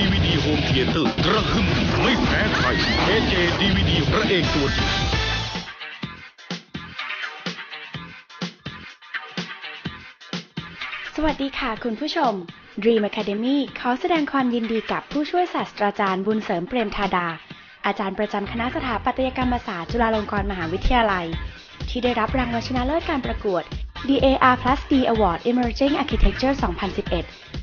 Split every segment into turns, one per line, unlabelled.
DVD Home Theater กระหึ่มไม่แพ้ใคร AJ DVD พระเอกตัวจริง
สวัสดีค่ะคุณผู้ชม Dream Academy ขอแสดงความยินดีกับผู้ช่วยศาสตราจารย์บุญเสริมเปรมธาดา อาจารย์ประจำคณะสถาปัตยกรรมศาสตร์จุฬาลงกรณ์มหาวิทยาลัย ที่ได้รับรางวัลชนะเลิศการประกวด DAR Plus D Award Emerging Architecture 2011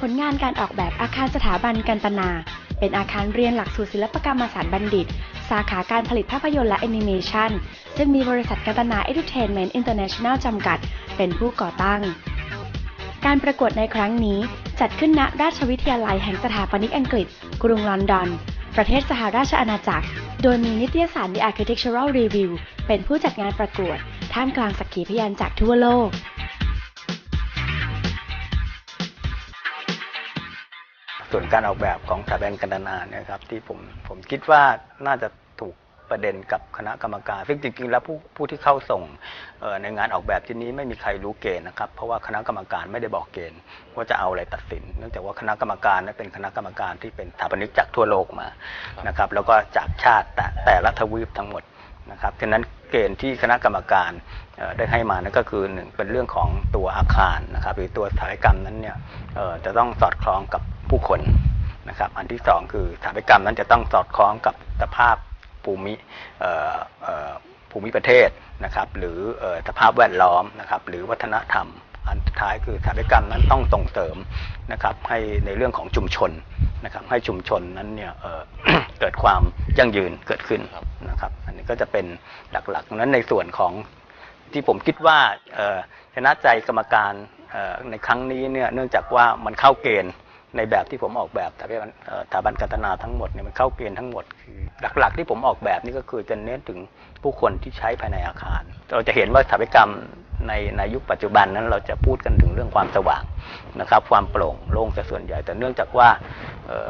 ผลงานการออกแบบอาคารสถาบันกันตนา เป็นอาคารเรียนหลักสูตรศิลปกรรมศาสตร์บัณฑิต สาขาการผลิตภาพยนตร์และแอนิเมชันซึ่งมีบริษัทกันตนา Entertainment International จำกัด เป็นผู้ก่อตั้ง การประกวดในครั้งนี้จัดขึ้นณราชวิทยาลัยแห่งสถาปนิกอังกฤษ กรุงลอนดอน ประเทศสหราชอาณาจักร โดยมีนิตยสาร The Architectural Review เป็นผู้จัดงานประกวด ท่ามกลางสักขีพยานจากทั่วโลก
ส่วนการออกแบบของสถาบันกันตนานี่ยครับ ที่ผมผมคิดว่าน่าจะถูกประเด็นกับคณะกรรมการ ซึ่งจริงๆ แล้วผู้ผู้ที่เข้าส่งในงานออกแบบที่นี้ไม่มีใครรู้เกณฑ์นะครับ เพราะว่าคณะกรรมการไม่ได้บอกเกณฑ์ว่าจะเอาอะไรตัดสิน เนื่องจากว่าคณะกรรมการนั้นเป็นคณะกรรมการที่เป็นสถาปนิกจากทั่วโลกมานะครับ แล้วก็จากชาติแต่แต่ละทวีปทั้งหมด นะครับฉะนั้นเกณฑ์ที่คณะกรรมการได้ให้มานั่นก็คือหนึ่งเป็นเรื่องของตัวอาคารนะครับ หรือตัวสถาปัตยกรรมนั้นเนี่ยจะต้องสอดคล้องกับผู้คนนะครับ อันที่สองคือสถาปัตยกรรมนั้นจะต้องสอดคล้องกับสภาพภูมิภูมิประเทศนะครับ หรือสภาพแวดล้อมนะครับ หรือวัฒนธรรม อันท้ายคือสถาปัตยกรรมนั้นต้องส่งเสริมนะครับให้ในเรื่องของชุมชนนะครับให้ชุมชนนั้นเนี่ยเเกิดความยั่งยืนเกิดขึ้นนะครับอันนี้ก็จะเป็นหลักๆดังนั้นในส่วนของที่ผมคิดว่าชนะใจกรรมการในครั้งนี้เนี่ยเนื่องจากว่ามันเข้าเกณฑ์ ในแบบที่ผมออกแบบสถาบันการตนาทั้งหมดเนี่ยมันเข้าเกณฑ์ทั้งหมดคือหลัก ๆ ที่ผมออกแบบนี่ก็คือจะเน้นถึงผู้คนที่ใช้ภายในอาคาร เราจะเห็นว่าสถาปัตยกรรมในในยุคปัจจุบันนั้นเราจะพูดกันถึงเรื่องความสว่างนะครับ ความโปร่งโล่งแต่ส่วนใหญ่ แต่เนื่องจากว่า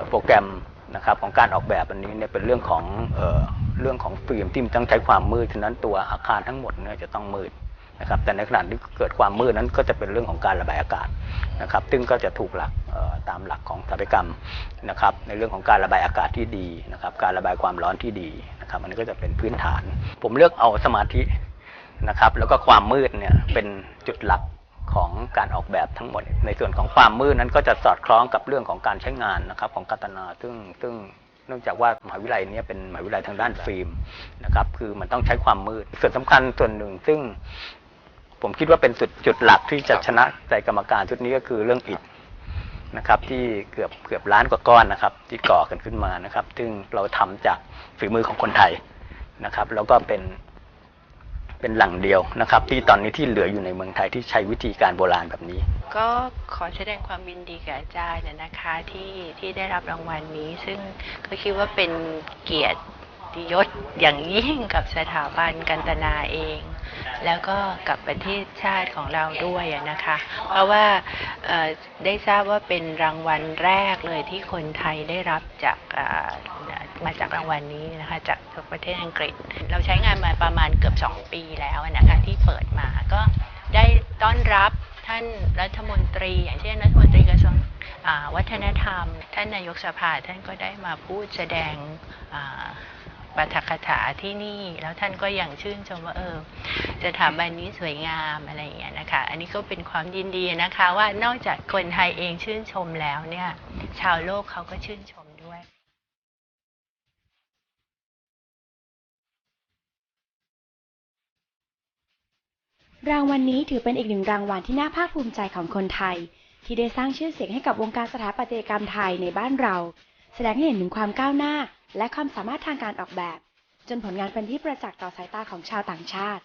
โปรแกรมนะครับของการออกแบบอันนี้เนี่ยเป็นเรื่องของเออเรื่องของฟิล์มที่มันต้องใช้ความมืดฉะนั้นตัวอาคารทั้งหมดเนี่ยจะต้องมืด นะครับแต่ในขณะที่เกิดความมืดนั้นก็จะเป็นเรื่องของการระบายอากาศนะครับ ซึ่งก็จะถูกหลักตามหลักของสถาปัตยกรรมนะครับ ในเรื่องของการระบายอากาศที่ดีนะครับ การระบายความร้อนที่ดีนะครับ อันนี้ก็จะเป็นพื้นฐาน ผมเลือกเอาสมาธินะครับ แล้วก็ความมืดเนี่ยเป็นจุดหลักของการออกแบบทั้งหมด ในส่วนของความมืดนั้นก็จะสอดคล้องกับเรื่องของการใช้งานนะครับ ของกัตนาซึ่งซึ่งเนื่องจากว่ามหาวิทยาลัยเนี้เป็นมหาวิทยาลัยทางด้านฟิล์มนะครับ คือมันต้องใช้ความมืด ส่วนสำคัญส่วนหนึ่งซึ่ง ผมคิดว่าเป็นจุดจุดหลักที่จะชนะใจกรรมการชุดนี้ก็คือเรื่องอิฐนะครับ ที่เกือบเกือบล้านกว่าก้อนนะครับ ที่ก่อกันขึ้นมานะครับ ซึ่งเราทำจากฝีมือของคนไทยนะครับ แล้วก็เป็นเป็นหลังเดียวนะครับ ที่ตอนนี้ที่เหลืออยู่ในเมืองไทยที่ใช้วิธีการโบราณแบบนี้
ก็ขอแสดงความยินดีกับอาจารย์นะนะคะที่ที่ได้รับรางวัลนี้ ซึ่งก็คิดว่าเป็นเกียรติยศอย่างยิ่งกับสถาบันกันตนาเอง แล้วก็กับประเทศชาติของเราด้วยนะคะ เพราะว่าได้ทราบว่าเป็นรางวัลแรกเลยที่คนไทยได้รับจากมาจากรางวัลนี้นะคะจากประเทศอังกฤษ เราใช้งานมาประมาณเกือบ 2 ปีแล้วนะคะที่เปิดมาก็ได้ต้อนรับท่านรัฐมนตรี อย่างเช่นรัฐมนตรีกระทรวงวัฒนธรรม ท่านนายกสภาท่านก็ได้มาพูดแสดง ปาฐกถาที่นี่ แล้วท่านก็ยังชื่นชมว่าเออสถาบันนี้สวยงามอะไรอย่างเงี้ยนะคะ อันนี้ก็เป็นความยินดีนะคะว่านอกจากคนไทยเองชื่นชมแล้วเนี่ยชาวโลกเขาก็ชื่นชมด้วย
รางวัลนนี้ถือเป็นอีกหนึ่งรางวัลที่น่าภาคภูมิใจของคนไทย ที่ได้สร้างชื่อเสียงให้กับวงการสถาปัตยกรรมไทยในบ้านเรา แสดงให้เห็นถึงความก้าวหน้า และความสามารถทางการออกแบบ จนผลงานเป็นที่ประจักษ์ต่อสายตาของชาวต่างชาติ